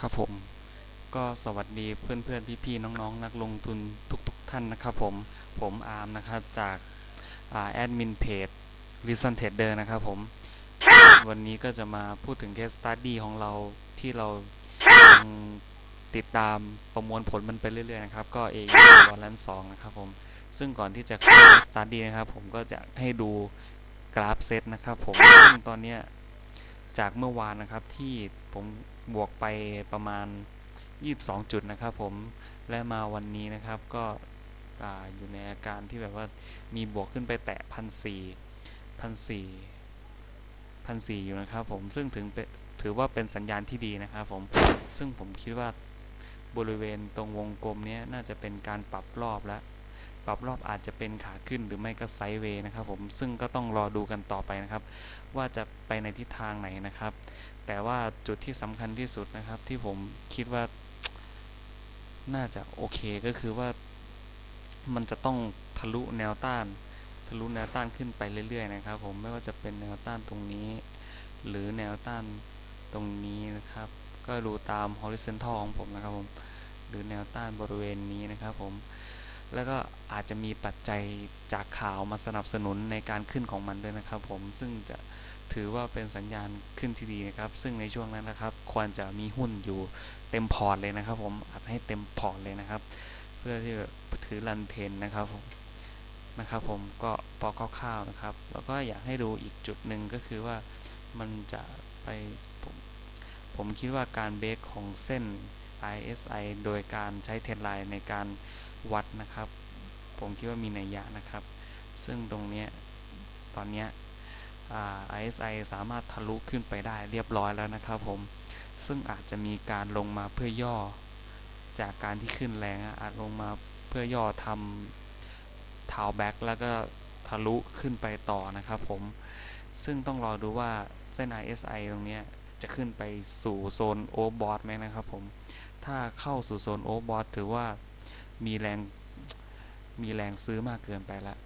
ครับผม ก็สวัสดีเพื่อนๆพี่ๆน้องๆนักลงทุนทุกๆท่านนะครับผม ผมอาร์มนะครับจากแอดมินเพจ Listen Trader นะครับผม วันนี้ก็จะมาพูดถึง case study ของเราที่เราติดตามประมวลผลมันไปเรื่อยๆนะครับ ก็ A วันลันสองนะครับผม ซึ่งก่อนที่จะเข้า case study นะครับผมก็จะให้ดูกราฟเซตนะครับผม ซึ่งตอนเนี้จากเมื่อวานนะครับที่ผม บวกไปประมาณ 22 จุดนะครับผมและมาวันนี้นะครับก็อยู่ในอาการที่แบบว่ามีบวกขึ้นไปแตะพันสี่พันสี่พันสี่อยู่นะครับผมซึ่งถึงถือว่าเป็นสัญญาณที่ดีนะครับผมซึ่งผมคิดว่าบริเวณตรงวงกลมนี้น่าจะเป็นการปรับรอบแล้ว ปรับรอบอาจจะเป็นขาขึ้นหรือไม่ก็ไซด์เวย์นะครับผมซึ่งก็ต้องรอดูกันต่อไปนะครับ ว่าจะไปในทิศทางไหนนะครับ แต่ว่าจุดที่สำคัญที่สุดนะครับ ที่ผมคิดว่าน่าจะโอเคก็คือว่ามันจะต้องทะลุแนวต้าน ทะลุแนวต้านขึ้นไปเรื่อยๆนะครับ ผมไม่ว่าจะเป็นแนวต้านตรงนี้ หรือแนวต้านตรงนี้นะครับ ก็ดูตาม horizontal ของผมนะครับผมหรือแนวต้านบริเวณนี้นะครับผม แล้วก็อาจจะมีปัจจัยจากข่าวมาสนับสนุนในการขึ้นของมันด้วยนะครับ ผมซึ่งจะถือว่าเป็นสัญญาณขึ้นที่ดีนะครับ ซึ่งในช่วงนั้นนะครับ ควรจะมีหุ้นอยู่เต็มพอร์ตเลยนะครับ ผมอัดให้เต็มพอร์ตเลยนะครับ เพื่อที่จะถือรันเทนนะครับผมนะครับ ผมก็พอคร่าวๆนะครับ แล้วก็อยากให้ดูอีกจุดหนึ่งก็คือว่ามันจะไปผมผมคิดว่าการเบรกของเส้น RSI โดยการใช้เทรนไลน์ในการ วัดนะครับ ผมคิดว่ามีนัยยะนะครับ ซึ่งตรงนี้ตอนนี้ย RSI สามารถทะลุขึ้นไปได้เรียบร้อยแล้วนะครับผม ซึ่งอาจจะมีการลงมาเพื่อย่อ จากการที่ขึ้นแรงอาจลงมาเพื่อย่อทำท้าแบ็กแล้วก็ทะลุขึ้นไปต่อนะครับผม ซึ่งต้องรอดูว่าเส้น RSI ตรงนี้จะขึ้นไปสู่โซนโอเวอร์บอทไหมนะครับผม ถ้าเข้าสู่โซนโอเวอร์บอทถือว่า มีแรงมีแรงซื้อมากเกินไปละ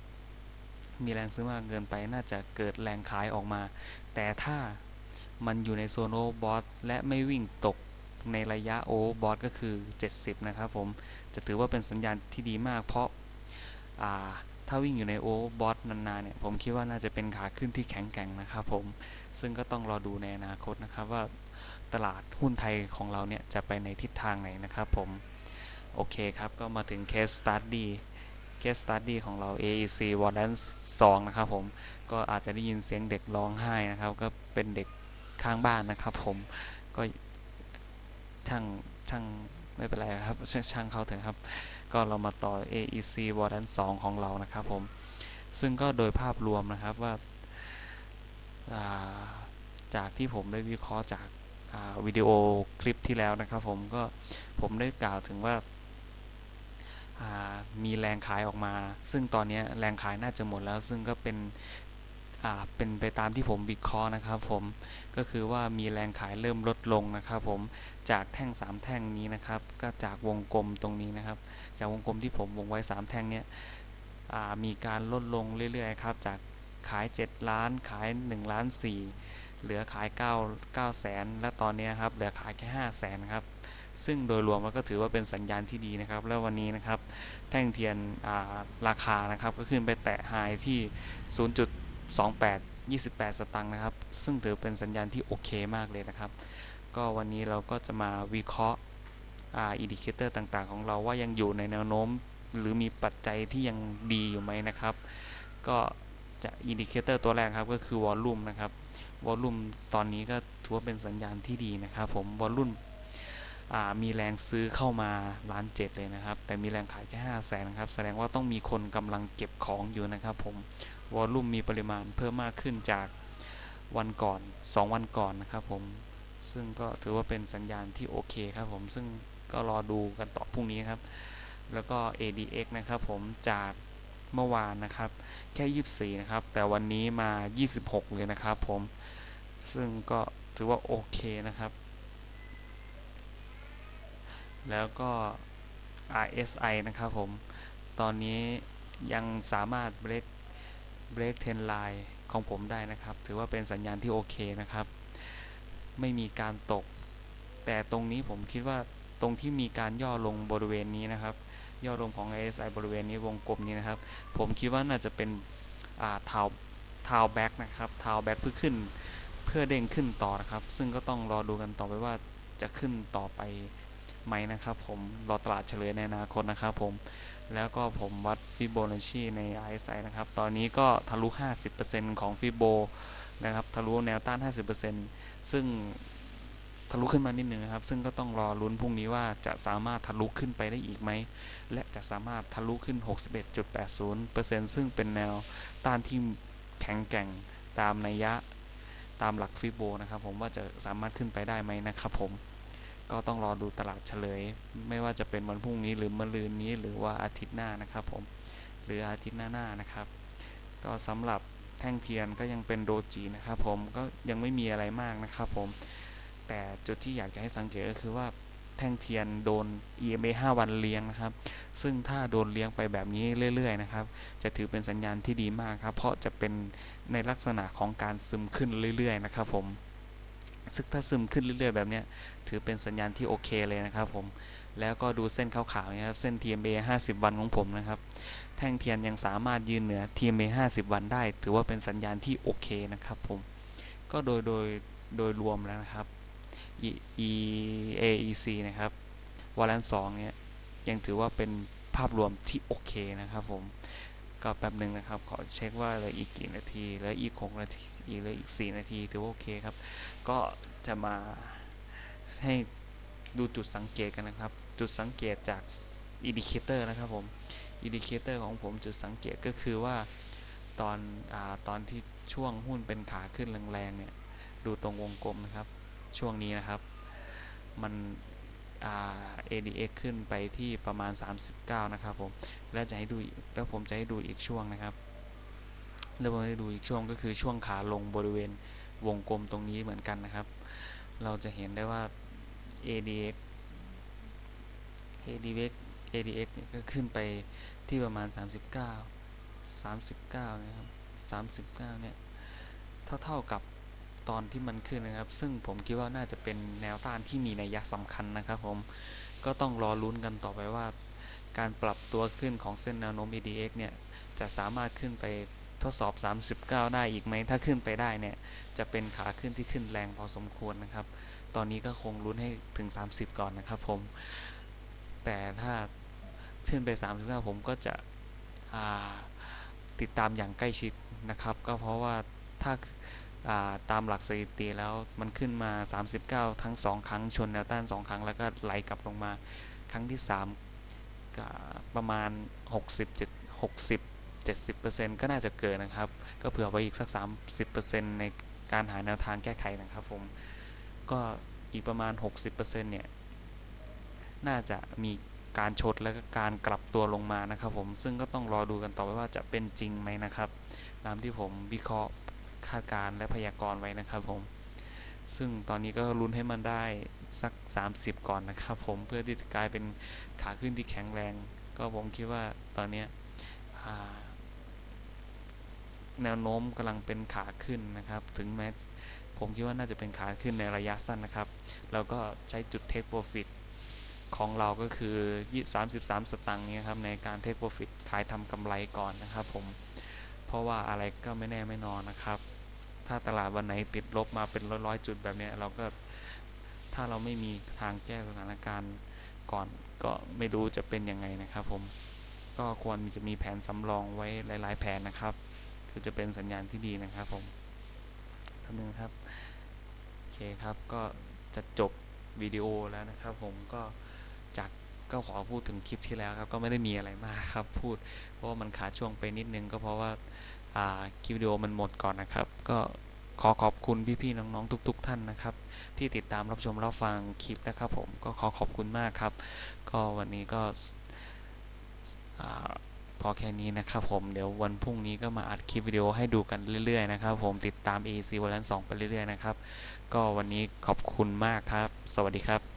มีแรงซื้อมากเกินไปน่าจะเกิดแรงขายออกมา แต่ถ้ามันอยู่ในโซนโอเวอร์บอทและไม่วิ่งตกในระยะโอเวอร์บอทก็คือ 70 นะครับผม จะถือว่าเป็นสัญญาณที่ดีมาก เพราะาถ้าวิ่งอยู่ในโอเวอร์บอทนานๆเนี่ย ผมคิดว่าน่าจะเป็นขาขึ้นที่แข็งแกร่งนะครับผม ซึ่งก็ต้องรอดูในอนาคตนะครับว่าตลาดหุ้นไทยของเราเนี่ยจะไปในทิศทางไหนนะครับผม โอเคครับ ก็มาถึง case study case study ของเรา AEC w a r d a n 2นะครับผม ก็อาจจะได้ยินเสียงเด็กร้องไห้นะครับ ก็เป็นเด็กข้างบ้านนะครับผม ก็ช่างช่างไม่เป็นไรครับ ช่างเขาเถอะครับ ก็เรามาต่อ AEC w a r d a n 2 ของเรานะครับผม ซึ่งก็โดยภาพรวมนะครับว่าาจากที่ผมได้วิเคราะห์จากาวิดีโอคลิปที่แล้วนะครับผมก็ผมได้กล่าวถึงว่า มีแรงขายออกมา ซึ่งตอนนี้แรงขายน่าจะหมดแล้ว ซึ่งก็เป็นเป็นไปตามที่ผมวิเคราะห์นะครับผมก็คือว่ามีแรงขายเริ่มลดลงนะครับผมจากแท่ง 3 แท่งนี้นะครับ ก็จากวงกลมตรงนี้นะครับ จากวงกลมที่ผมวงไว้ 3 แท่งเนี้ยมีการลดลงเรื่อยๆครับจากขาย 7 ล้านขาย1ล้าน4เหลือขาย 9 9แสนและตอนนี้ครับเหลือขายแค่5แสนครับ ซึ่งโดยรวมมันก็ถือว่าเป็นสัญญาณที่ดีนะครับ แล้ววันนี้นะครับแท่งเทียนาราคานะครับก็ขึ้นไปแตะไฮที่ 0.28 28 สตังค์นะครับ ซึ่งถือเป็นสัญญาณที่โอเคมากเลยนะครับ ก็วันนี้เราก็จะมาวิเคราะห์อาอินดิเคเตอร์ต่างๆ ของเราว่ายังอยู่ในแนวโน้ม หรือมีปัจจัยที่ยังดีอยู่ไหมนะครับ ก็จะอินดิเคเตอร์ตัวแรกครับก็คือวอลลุ่มนะครับวอลลุ่มตอนนี้ก็ถือว่าเป็นสัญญาณที่ดีนะครับ ผมวอลลุ่ม มีแรงซื้อเข้ามาล้านเจ็ดเลยนะครับ แต่มีแรงขายแค่ห้าแสนครับ แสดงว่าต้องมีคนกำลังเก็บของอยู่นะครับผม วอลลุ่มมีปริมาณเพิ่มมากขึ้นจากวันก่อน 2 วันก่อนนะครับผม ซึ่งก็ถือว่าเป็นสัญญาณที่โอเคครับผม ซึ่งก็รอดูกันต่อพรุ่งนี้ครับ แล้วก็ ADX นะครับผมจากเมื่อวานนะครับ แค่ 24 นะครับ แต่วันนี้มา 26 เลยนะครับผม ซึ่งก็ถือว่าโอเคนะครับ แล้วก็ RSI นะครับผม ตอนนี้ยังสามารถเบรกเบรกเทนไลน์ของผมได้นะครับ ถือว่าเป็นสัญญาณที่โอเคนะครับ ไม่มีการตก แต่ตรงนี้ผมคิดว่าตรงที่มีการย่อลงบริเวณนี้นะครับ ย่อลงของ RSI บริเวณนี้วงกลมนี้นะครับ ผมคิดว่าน่าจะเป็นทาวทาวแบ็กนะครับทาวแบ็กเพื่อขึ้น เพื่อเด้งขึ้นต่อนะครับ ซึ่งก็ต้องรอดูกันต่อไปว่าจะขึ้นต่อไป ไหมนะครับผมรอตลาดเฉลยในอนาคตนะครับผมแล้วก็ผมวัดฟิโบนัชชีใน RSI นะครับ ตอนนี้ก็ทะลุ 50%ของฟิโบนะครับ ทะลุแนวต้าน 50%ซึ่งทะลุขึ้นมานิดหนึ่งนะครับ ซึ่งก็ต้องรอลุ้นพรุ่งนี้ว่าจะสามารถทะลุขึ้นไปได้อีกไหม และจะสามารถทะลุขึ้น 61.80%ซึ่งเป็นแนวต้านที่แข็งแกร่งตามนัยยะตามหลักฟิโบนะครับ ผมว่าจะสามารถขึ้นไปได้ไหมนะครับผม ก็ต้องรอดูตลาดเฉลย ไม่ว่าจะเป็นวันพรุ่งนี้หรือมะรืนนี้หรือว่าอาทิตย์หน้านะครับผมหรืออาทิตย์หน้าๆนะครับ ก็สำหรับแท่งเทียนก็ยังเป็นโดจินะครับผมก็ยังไม่มีอะไรมากนะครับผมแต่จุดที่อยากจะให้สังเกตก็คือว่าแท่งเทียนโดน EMA 5 วันเลี้ยงนะครับ ซึ่งถ้าโดนเลี้ยงไปแบบนี้เรื่อยๆนะครับ จะถือเป็นสัญญาณที่ดีมากครับ เพราะจะเป็นในลักษณะของการซึมขึ้นเรื่อยๆนะครับผม ซึ่งถ้าซึมขึ้นเรื่อยๆ แบบนี้ถือเป็นสัญญาณที่โอเคเลยนะครับผมแล้วก็ดูเส้นขาวๆนะครับเส้น TMA 50 วันของผมนะครับ แท่งเทียนยังสามารถยืนเหนือ TMA 50 วันได้ ถือว่าเป็นสัญญาณที่โอเคนะครับผมก็โดยโดยโดยรวมแล้วนะครับ E A E C นะครับวาระสองเนี่ยยังถือว่าเป็นภาพรวมที่โอเคนะครับผม ก็แป๊บหนึ่งนะครับ ขอเช็คว่าเหลืออีกกี่นาทีเหลืออีก6นาทีอีกเหลืออีก4นาทีถือว่าโอเคครับ ก็จะมาให้ดูจุดสังเกตกันนะครับ จุดสังเกตจากอินดิเคเตอร์นะครับผมอินดิเคเตอร์ของผมจุดสังเกตก็คือว่าตอนอตอนที่ช่วงหุ้นเป็นขาขึ้นแรงๆเนี่ยดูตรงวงกลมนะครับ ช่วงนี้นะครับ มัน ADX ขึ้นไปที่ประมาณ 39 นะครับผม แล้วจะให้ดูแล้วผมจะให้ดูอีกช่วงนะครับ แล้วผมจะดูอีกช่วงก็คือช่วงขาลงบริเวณวงกลมตรงนี้เหมือนกันนะครับ เราจะเห็นได้ว่า ADX ADX ADX เนี่ยก็ขึ้นไปที่ประมาณ 39 39 นะครับ 39 เนี่ย เท่าเท่ากับ ตอนที่มันขึ้นนะครับ ซึ่งผมคิดว่าน่าจะเป็นแนวต้านที่มีนัยยะสำคัญนะครับผมก็ต้องรอลุ้นกันต่อไปว่า การปรับตัวขึ้นของเส้นแนวโน้ม ADX เนี่ยจะสามารถขึ้นไปทดสอบ 39 ได้อีกไหม ถ้าขึ้นไปได้เนี่ย จะเป็นขาขึ้นที่ขึ้นแรงพอสมควรนะครับ ตอนนี้ก็คงลุ้นให้ถึง 30 ก่อนนะครับผม แต่ถ้าขึ้นไป 39 ผมก็จะติดตามอย่างใกล้ชิดนะครับ ก็เพราะว่าถ้า ตามหลักสถิติแล้วมันขึ้นมา 39 ทั้ง 2 ครั้งชนแนวต้าน 2 ครั้งแล้วก็ไหลกลับลงมาครั้งที่ 3ก็ประมาณ 60 60 70%ก็น่าจะเกินนะครับ ก็เผื่อไว้อีกสัก 30%ในการหาแนวทางแก้ไขนะครับผม ก็อีกประมาณ 60%เนี่ย น่าจะมีการชดและก็การกลับตัวลงมานะครับผม ซึ่งก็ต้องรอดูกันต่อไปว่าจะเป็นจริงไหมนะครับ ตามที่ผมวิเคราะห์ คาดการณ์และพยากรณ์ไว้นะครับผม ซึ่งตอนนี้ก็ลุ้นให้มันได้สัก 30 ก่อนนะครับผมเพื่อที่จะกลายเป็นขาขึ้นที่แข็งแรง ก็ผมคิดว่าตอนนี้แนวโน้มกำลังเป็นขาขึ้นนะครับ ถึงแม้ผมคิดว่าน่าจะเป็นขาขึ้นในระยะสั้นนะครับ แล้วก็ใช้จุด take profit ของเราก็คือ 33 สตังค์นี้ครับ ในการ take profit ขายทำกำไรก่อนนะครับผม เพราะว่าอะไรก็ไม่แน่ไม่นอนนะครับ ถ้าตลาดวันไหนติดลบมาเป็นร้อยๆจุดแบบนี้เราก็ถ้าเราไม่มีทางแก้สถานการณ์ก่อนก็ไม่รู้จะเป็นยังไงนะครับผมก็ควรจะมีแผนสำรองไว้หลาย ๆ แผนนะครับคือจะเป็นสัญญาณที่ดีนะครับผมคำนึงครับโอเคครับก็จะจบวิดีโอแล้วนะครับผมก็จาก ก็ขอพูดถึงคลิปที่แล้วครับ ก็ไม่ได้มีอะไรมากครับ พูด เพราะว่ามันขาดช่วงไปนิดนึง ก็เพราะว่าาคลิปวิดีโอมันหมดก่อนนะครับ ก็ขอขอบคุณพี่ๆน้องๆทุก ๆ ท่านนะครับ ที่ติดตามรับชมรับฟังคลิปนะครับผมก็ขอขอบคุณมากครับ ก็วันนี้ก็พอแค่นี้นะครับผมเดี๋ยววันพรุ่งนี้ก็มาอัดคลิปวิดีโอให้ดูกันเรื่อยๆนะครับผมติดตาม AC วันละสองไปเรื่อยๆนะครับ ก็วันนี้ขอบคุณมากครับ สวัสดีครับ